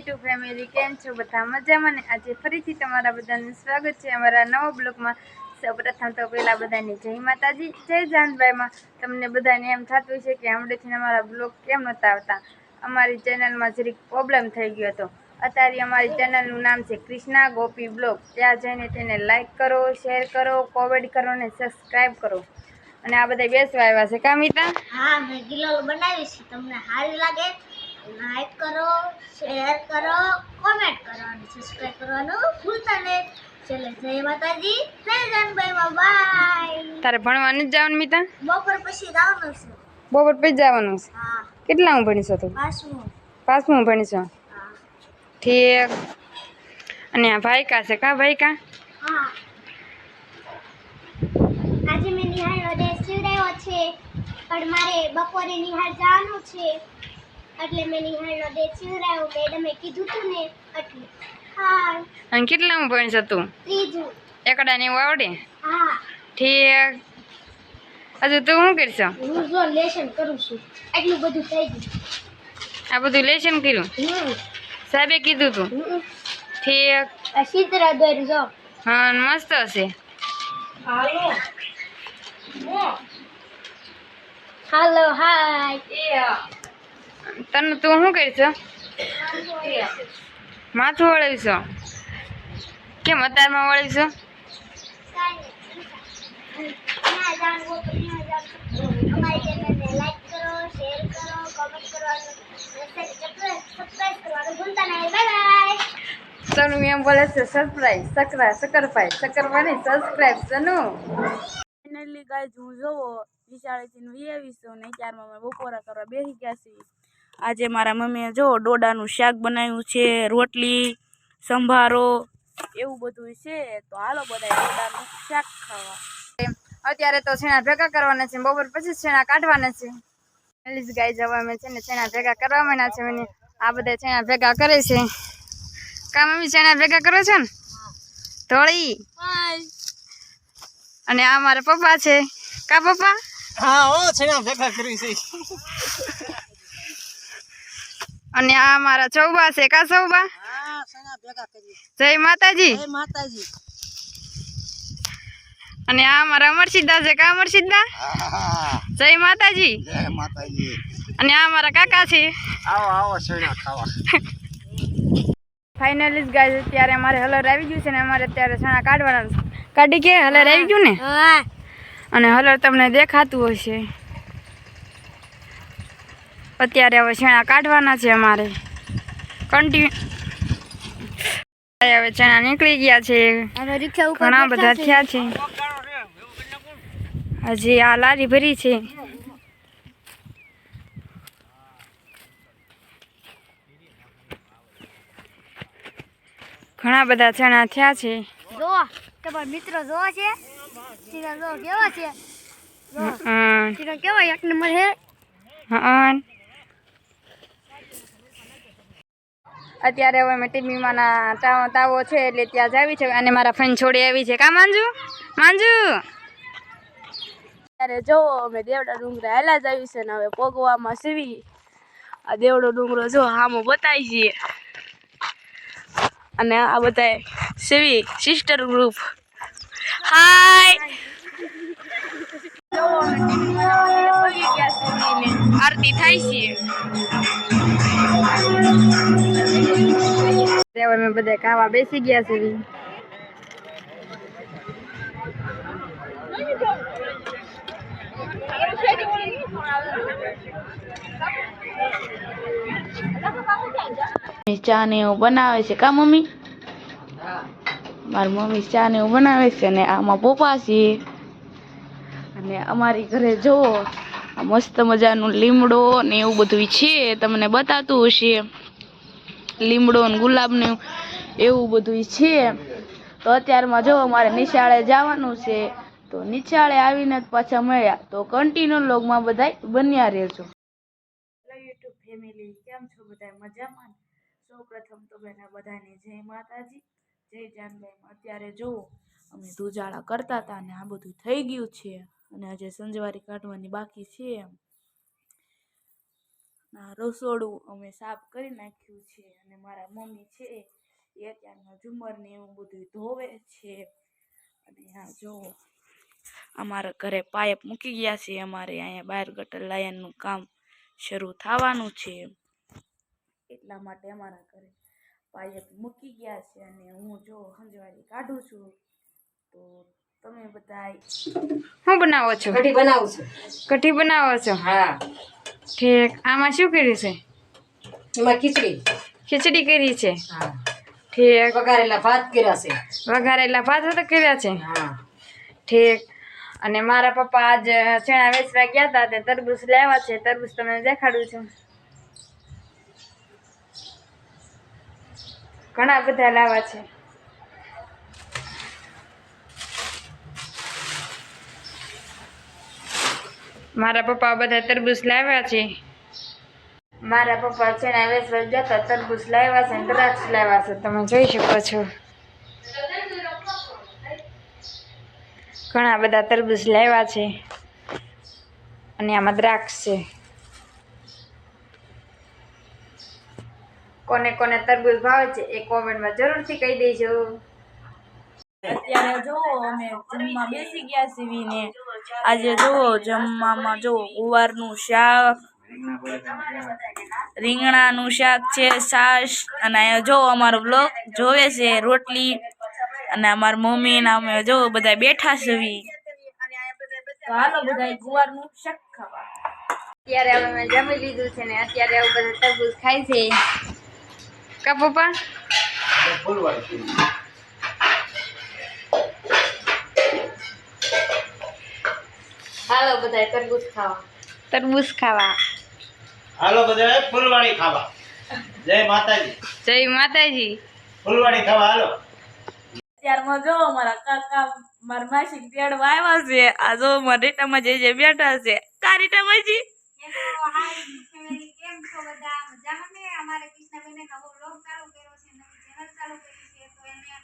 YouTube family કેમ છો? બધા મજામાં ને આજે ફરીથી તમારા બધાનું સ્વાગત છે અમારા નવા બ્લોગમાં. સૌપ્રથમ તો પહેલા બધાની જય માતાજી, જય જાનભાઈમાં. તમને બધાને એમ થતું છે કે હમણાંથી અમારા બ્લોગ કેમ નહોતા આવતા? અમારી ચેનલમાં જરીક પ્રોબ્લેમ થઈ ગયો હતો. અત્યારે અમારી ચેનલનું નામ છે ક્રિષ્ના ગોપી બ્લોગ. ત્યાં જઈને તેને લાઈક કરો શેર કરો કોમેન્ટ કરો અને સબસ્ક્રાઈબ કરો. અને આ બધા બેસવા આવ્યા છે કામિતા હા, મેં ગિલોલ બનાવી છે. તમને સારી લાગે? લાઈક કરો શેર કરો કોમેન્ટ કરો અને સબસ્ક્રાઈબ કરવાનું ભૂલતા નહીં. ચલો જય માતાજી જય જાનભાઈ બાય તારે ભણવાનું જ જવાનું મિતા? બપોર પછી જવાનું છે. બપોર પછી જવાનું છે? હા. કેટલા હું ભણીશો તું? પાછું પાંચમું ભણીશો હા? ઠીક. અને આ ભાઈ કા છે કા ભાઈ કા હા. આજે મેં નિહાળ સીવડાવ્યો છે. પણ મારે બપોરે નિહાળ જવાનું છે. એટલે મેં નિહાળનો ડ્રેસ સીવડાવ્યો મેડમે કીધું તું ને એટલે. હા. અને કેટલા હું ભણીશો તું? ત્રીજું. એકડા ને એવું આવડે? હા. ઠીક. હજુ તું શું કરશો? હું જો લેશન કરું છું. એટલું બધું થઈ ગયું. આ બધું લેશન કર્યું? હમ. સાહેબે કીધું તું? ઠીક. આ ચિત્ર દોર્યું જો. હા મસ્ત હશે. હાલો. હાલો હાય. તને તું શું કરીશ માથું વળાવીશો કેમ અત્યારમાં વળાવીશો તનુ એમ બોલે છે સરપ્રાઈઝ સકરા સકરફાઈ સકરપાઈ સબસ્ક્રાઈબ સનુ ફાઇનલી ગાઈઝ હું જોવો વિશાળેથી વીએ આવીશું ને ચારમાં બપોરા કરવા બેસી ગયા છીએ. આજે મારા મમ્મીએ જો ડોડાનું શાક બનાવ્યું છે રોટલી સંભારો એવું બધું છે. તો હાલો બધા ડોડાનું શાક ખાવા. અત્યારે તો છેણા ભેગા કરવાના છે બપોર પછી છેણા કાઢવાના છે. પ્લીઝ ગાય જવા અમે છે ને છેણા ભેગા કરવા માંડ્યા છે મને આ બધા છેણા ભેગા કરે છે. કા મમ્મી છેણા ભેગા કરો છો ને? ધોળી. અને આ મારા પપ્પા છે. કા પપ્પા? હા ઓ છેના ભેગા કરી છે. અને આ મારા ચૌબા છે કા ચૌબા હા છેના ભેગા કરી જય માતાજી. માતાજી. અને આ મારા અમરસિદ્ધા છે કા અમરસિદ્ધા? જય માતાજી. માતાજી. અને આ મારા કાકા છે. આવો આવો છેના ખાવા? ફાઇનલી ગાય અત્યારે અમારે હલર આવી ગયું છે ને અમારે અત્યારે છાણા કાઢવાના કાઢી કે? હલર આવી ગયું ને? હા. અને હલર તમને દેખાતું હશે. અત્યારે હવે ચણા કાઢવાના છે અમારે. કન્ટિન્યુ હવે ચણા નીકળી ગયા છે. ઘણા બધા થયા છે. હજી આ લારી ભરી છે. ઘણા બધા ચણા થયા છે. જો તમારા મિત્રો જો છે. સીધા જો કેવા છે? હમ, સીધા કેવા એક નંબર છે હં. અત્યારે હવે મેં ટીમીમાંના તાવ છે એટલે ત્યાં જાવી છે અને મારા ફ્રેન્ડ છોડી આવી છે. કા માંજુ? માંજુ? ત્યારે જો અમે દેવડા ડુંગરા હેલા જ આવી છે ને હવે પોગવામાં સીવી. આ દેવડો ડુંગરો જો હામો બતાવી છીએ અને આ બધા સીવી સિસ્ટર ગ્રુપ હાય આરતી થાય છે. હવે મેં બધા ખાવા બેસી ગયા છે. ચા ને એવું બનાવે છે. કા મમ્મી? મારી મમ્મી ચા ને એવું બનાવે છે અને આમાં પપ્પા છે. અને અમારી ઘરે જો આ મસ્ત મજાનું લીમડો ને એવું બધું છે, તમને બતાતું હશે. લીમડો ને ગુલાબ ને એવું બધું છે. તો અત્યારમાં જો અમારે નિશાળે જવાનું છે, તો નિશાળે આવીને પાછા મળ્યા. તો કન્ટિન્યુ લોગમાં બધા બન્યા રહેજો. યુટ્યુબ ફેમિલી કેમ છો બધા મજામાં? સૌ પ્રથમ તો બેના બધાને જય માતાજી, જય જાનબેન અત્યારે જુઓ અમે ધુજાળા કરતા હતા અને આ બધું થઈ ગયું છે. અને આજે સંજવારી કાઢવાની બાકી છે આ રસોડું અમે સાફ કરી નાખ્યું છે અને મારા મમ્મી છે એ અત્યારના ઝુમરને એવું બધું ધોવે છે. અને આ જો અમારા ઘરે પાઇપ મૂકી ગયા છે. અમારે અહીંયા બાર ગટર લાયનનું કામ શરૂ થવાનું છે. એટલા માટે અમારા ઘરે પાઇપ મૂકી ગયા છે અને હું જો સંજવારી કાઢું છું, તો તમે બધા હું બનાવો છો? કઢી બનાવું છું. કઢી બનાવો છો? હા. ઠીક. આમાં શું કર્યું છે? એમાં ખીચડી. ખીચડી કરી છે? હા. ઠીક. વઘારેલા ભાત કર્યા છે. વઘારેલા ભાત તો કર્યા છે? હા. ઠીક. અને મારા પપ્પા આજ છેણા વેચવા ગયા હતા તે તરબૂચ લાવ્યા છે. તરબૂચ તમને દેખાડું છું. ઘણા બધા લાવ્યા છે. મારા પપ્પા બધા તરબૂચ લાવ્યા છે. મારા પપ્પા ગયા હતા તરબૂચ લાવ્યા છે અને દ્રાક્ષ લાવ્યા છે. તમે જોઈ શકો છો. ઘણા બધા તરબૂચ લાવ્યા છે. અને આમાં દ્રાક્ષ છે. કોને કોને તરબૂચ ભાવે છે એ કોમેન્ટમાં જરૂરથી કહી દેજો. અત્યારે જો અમે જમવા બેસી ગયા સીવીને આજે જુઓ જમવામાં જુઓ ગુવારનું શાક રીંગણાનું શાક છે છાશ અને અહીંયા જો અમારો બ્લોગ જોવે છે રોટલી અને અમારા મમ્મી ને અમે જો બધા બેઠા છે હાલો બધા ગુવારનું શાક ખાવા. અત્યારે હવે મેં જમી લીધું છે ને અત્યારે હવે બધા તરબૂજ ખાય છે. કા પપ્પા? હાલો બધા તરબૂચ ખાવા. તરબૂચ ખાવા. હાલો બધા ફૂલવાડી ખાવા. જય માતાજી. જય માતાજી. ફૂલવાડી ખાવા હાલો. અત્યારમાં જો મારા કાકા મારા માસી તેડવા આવ્યા છે. આ જો મારા રીટામાં જે જે બેઠા છે. કા રીટામાજી કેમ છો? બધા? મજામાં ને? અમારે કૃષ્ણાબેને નવો બ્લોગ ચાલુ કર્યો છે નવી ચેનલ ચાલુ કરી છે તો એને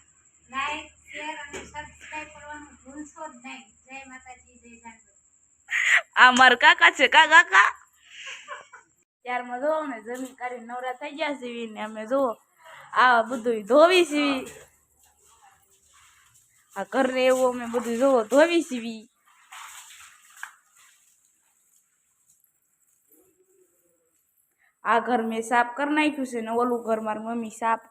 લાઈક શેર અને સબસ્ક્રાઇબ કરવાનું ભૂલશો જ નહીં જય માતાજી જય જાનકી આ મારા કાકા છે, કા કાકા? ત્યારમાં જોવો અમે જમીન કરી નવરા થઈ ગયા સીવી ને અમે જો આ બધું ધોવી સીવી. આ ઘરને એવું અમે બધું જોવો ધોવી સીવી. આ ઘર મેં સાફ કરી નાખ્યું છે ને ઓલું ઘર મારી મમ્મી સાફ